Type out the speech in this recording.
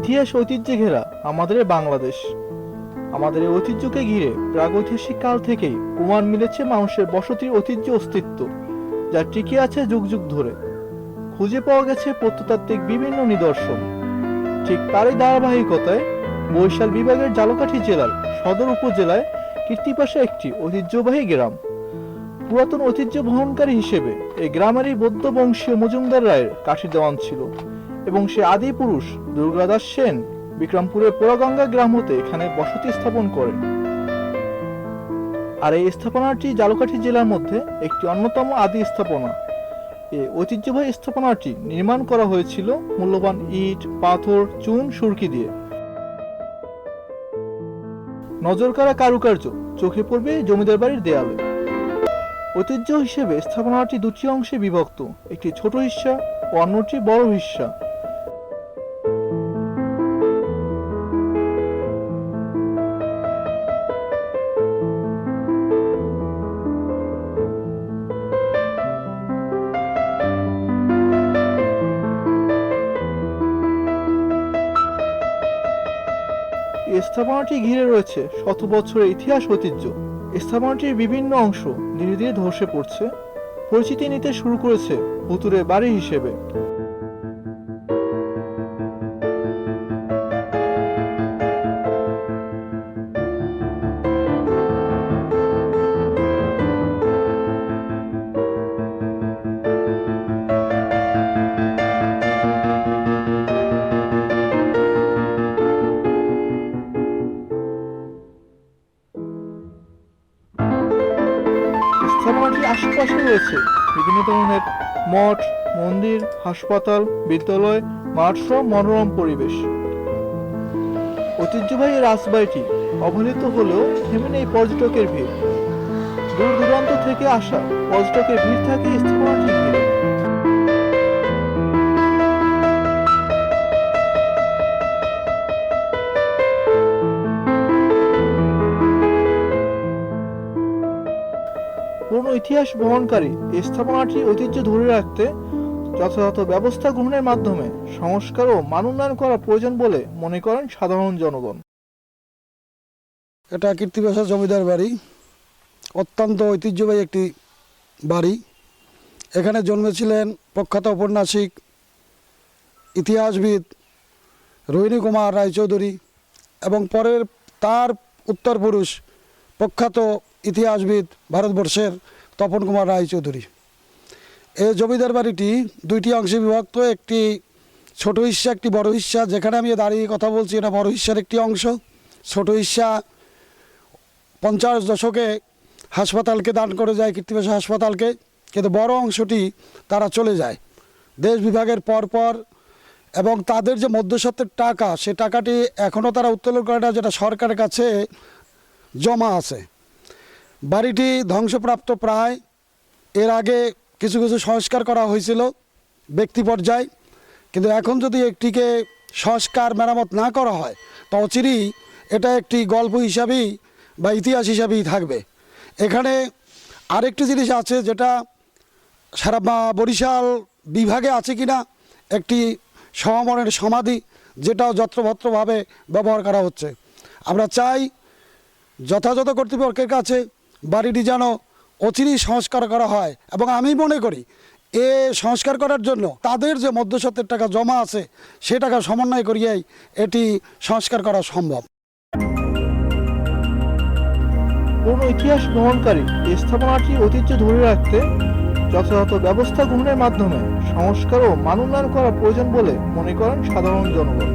ইতিহাস ঐতিহ্যে ঘেরা আমাদের বাংলাদেশ। আমাদের এই ঐতিহ্যকে ঘিরে প্রাগৈতিহাসিক কাল থেকেই প্রমাণ মিলেছে মানুষের বসতির ঐতিহ্য অস্তিত্ব, যা টিকে আছে যুগ যুগ ধরে। খুঁজে পাওয়া গেছে প্রত্নতাত্ত্বিক বিভিন্ন নিদর্শন। ঠিক তারই ধারাবাহিকতায় বরিশাল বিভাগের জালকাঠি জেলার সদর উপজেলায় কীর্তিপাশে একটি ঐতিহ্যবাহী গ্রাম। পুরাতন ঐতিহ্য বহনকারী হিসেবে এই গ্রামেরই বৌদ্ধ বংশীয় মজুমদার রায়ের কাঠি দেওয়ান ছিল। এবং সে আদি পুরুষ দুর্গাদাস সেন বিক্রমপুরের পোড়াগঙ্গা গ্রাম হতে এখানে বসতি স্থাপন করেন। আর এই স্থাপনাটি জালকাঠি জেলার মধ্যে একটি অন্যতম আদি স্থাপনা। এই ঐতিহ্যবাহী স্থাপনাটি নির্মাণ করা হয়েছিল মূল্যবান ইট, পাথর, চুন, সুরকি দিয়ে। নজরকাড়া কারুকার্য চোখে পড়বে জমিদার বাড়ির দেয়ালে। ঐতিহ্য হিসেবে স্থাপনাটি দুটি অংশে বিভক্ত, একটি ছোট হিস্সা ও অন্যটি বড় হিস্সা। স্থাপনাটি ঘিরে রয়েছে শত বছরের ইতিহাস ঐতিহ্য। স্থাপনাটির বিভিন্ন অংশ ধীরে ধীরে ধসে পড়ছে। পরিচিতি নিতে শুরু করেছে ভুতুরে বাড়ি হিসেবে। আশেপাশে রয়েছে বিভিন্ন ধরনের মঠ, মন্দির, হাসপাতাল, বিদ্যালয় মাঠ সহ মনোরম পরিবেশ। ঐতিহ্যবাহী রাজবাড়িটি অবহেলিত হলেও থেমে নেই পর্যটকের ভিড়। দূর দূরান্ত থেকে আসা পর্যটকের ভিড় থাকে এই স্থাপনাটি পুরনো ইতিহাস বহনকারী স্থাপনাটি ঐতিহ্য ধরে রাখতে যথাযথ ব্যবস্থা গ্রহণের মাধ্যমে সংস্কার ও মানোন্নয়ন করা প্রয়োজন বলে মনে করেন সাধারণ জনগণ। এটা কীর্তিবাসা জমিদার বাড়ি। অত্যন্ত ঐতিহ্যবাহী একটি বাড়ি। এখানে জন্মেছিলেন প্রখ্যাত ঔপন্যাসিক, ইতিহাসবিদ রোহিণী কুমার রায়চৌধুরী এবং পরের তার উত্তর পুরুষ প্রখ্যাত ইতিহাসবিদ ভারতবর্ষের তপন কুমার রায়চৌধুরী। এই জমিদার বাড়িটি দুইটি অংশে বিভক্ত, একটি ছোট হিস্সা, একটি বড় হিস্সা। যেখানে আমি দাঁড়িয়ে কথা বলছি, এটা বড় হিস্সার একটি অংশ। ছোট হিস্সা পঞ্চাশ দশকে হাসপাতালকে দান করে যায় কীর্তিবাসা হাসপাতালকে। কিন্তু বড় অংশটি তারা চলে যায়। দেশ বিভাগের পর পর এবং তাদের যে মধ্যস্বত্বের টাকা, সে টাকাটি এখনও তারা উত্তোলন করে না, যেটা সরকারের কাছে জমা আছে। বাড়িটি ধ্বংসপ্রাপ্ত প্রায়। এর আগে কিছু কিছু সংস্কার করা হয়েছিল ব্যক্তি পর্যায়ে। কিন্তু এখন যদি একটিকে সংস্কার মেরামত না করা হয়, তো অচিরেই এটা একটি গল্প হিসাবেই বা ইতিহাস হিসাবেই থাকবে। এখানে আরেকটি জিনিস আছে যেটা সারা বরিশাল বিভাগে আছে কিনা, একটি সমমনের সমাধি যেটাও যত্রভত্রভাবে ব্যবহার করা হচ্ছে। আমরা চাই যথাযথ কর্তৃপক্ষের কাছে বাড়িটি যেন অচিরেই সংস্কার করা হয়। এবং আমি মনে করি, এ সংস্কার করার জন্য তাদের যে মধ্যস্বত্বের টাকা জমা আছে, সে টাকা সমন্বয় করিয়াই এটি সংস্কার করা সম্ভব। পুরনো ইতিহাস বহনকারী স্থাপনাটি ঐতিহ্য ধরে রাখতে যথাযথ ব্যবস্থা গ্রহণের মাধ্যমে সংস্কার ও মানোন্নয়ন করা প্রয়োজন বলে মনে করেন সাধারণ জনগণ।